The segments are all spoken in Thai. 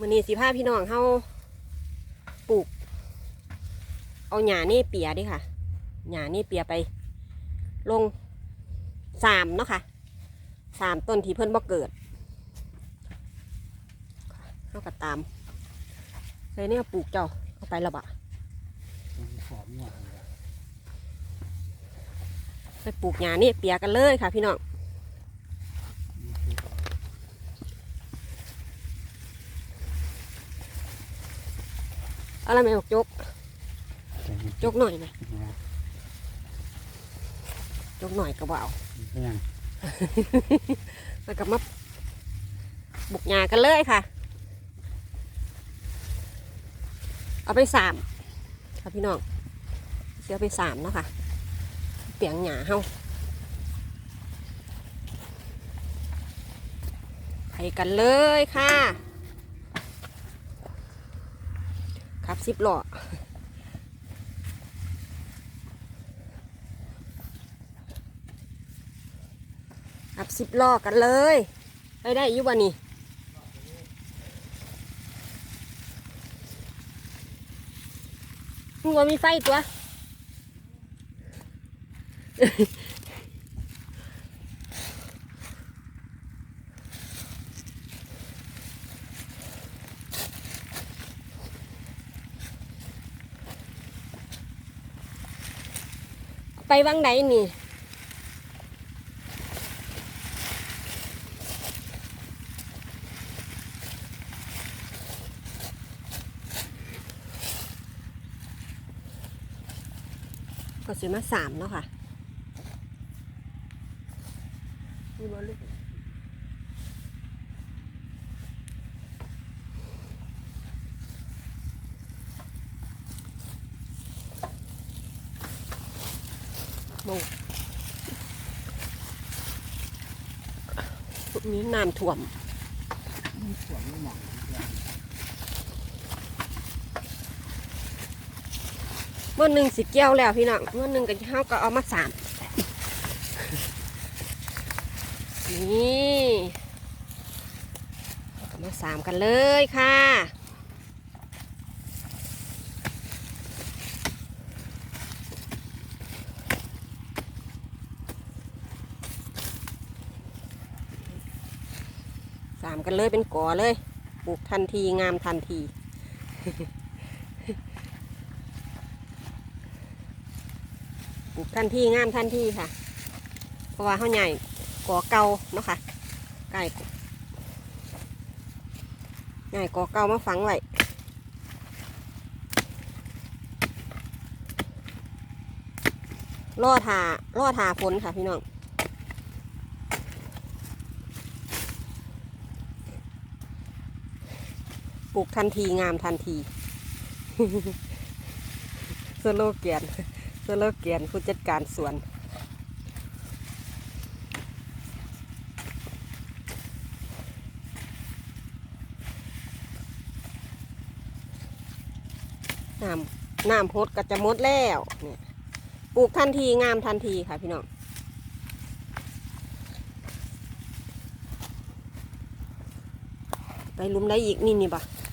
มือนี้สิพาพี่น้องเฮาปลูก เอาหญ้านี่เปียดิค่ะหญ้านี่เปียไป ลงสามเนาะค่ะสามต้นที่เพิ่นบ่เกิดเฮาก็ตามใส่เนี่ยปลูกเจ้าเอาไปละบะไปปลูกหญ้านี่เปียกันเลยค่ะ พี่น้อง นี่คือ เอาละแม่บอกจกแต่มันจกหน่อยไหมนะจกหน่อยก็บ่เอาเรื่องแล้วก็มาบุกหญ้ากันเลยค่ะ เอาไปสามค่ะพี่น้องเสียไปสามเนาะค่ะ เปียงหญ้าเฮาไปกันเลยค่ะขับ สิบล้อขับสิบล้อกันเลย ไปได้อยุบานี่มึงว่ามีไฟตัว ไปวังไหนนี่ก็ซื้อมาสามเนาะค่ะมีบอลลูก โมพวกนี้น้ำท่วมมันสวมหมองเมื่อหนึ่งสิเกี่ยวแล้วพี่น้องเมื่อหนึ่งก็เฮาก็เอามาสามนี่เอามาสามกันเลยค่ะ สามกันเลยเป็นก่อเลยปลูกทันทีงามทันที ปลูกทันทีงามทันทีค่ะ เพราะว่าเขาใหญ่ก่อเก่าเนาะค่ะไก่ใหญ่ก่อเก่ามาฝังไว้ล่อทาล่อทาฝนค่ะพี่น้อง ลูกทันทีงามทันทีสโลแกนสโลแกนผู้จัดการสวน น้ำน้ำพดก็จะหมดแล้วเนี่ยปลูกทันทีงามทันทีค่ะพี่น้องไปลุมได้อีกนี่นี่บ่นี่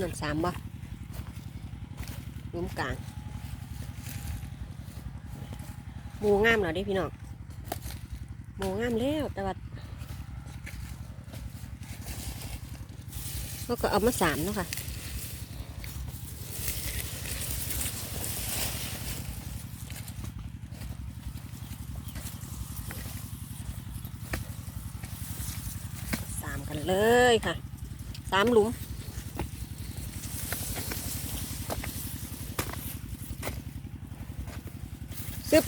หนั่นสามบ่หลุมกลางหมูงามเหรอเด้พี่น้องหมูงามแล้วแต่ว่าเขาก็เอามาสามเนาะค่ะสามกันเลยค่ะสามหลุม ซึบ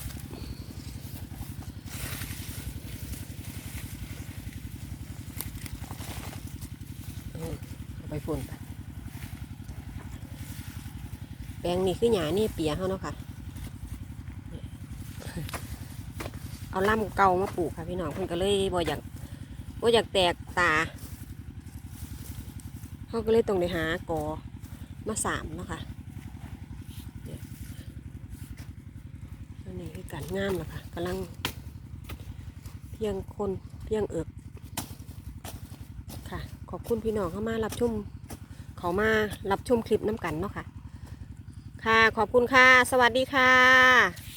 อืมเอาไปฝุ่นไปแปลงนี่คือหยานี่เปียเขาเนาะค่ะ เอาล่ำเก่ามาปลูกค่ะพี่น้องเพิ่นก็เลยบ่อยากบ่อยากแตกตาเขาก็เลยต้องไปหากอมาสามเนาะค่ะเนี่ยอันนี้คือ การงามแล้วค่ะกำลังเพียงคนเพียงเอิบค่ะ ขอบคุณพี่น้องเข้ามารับชมเขามารับชมคลิปน้ำกันเนาะค่ะ ค่ะ ขอบคุณค่ะ สวัสดีค่ะ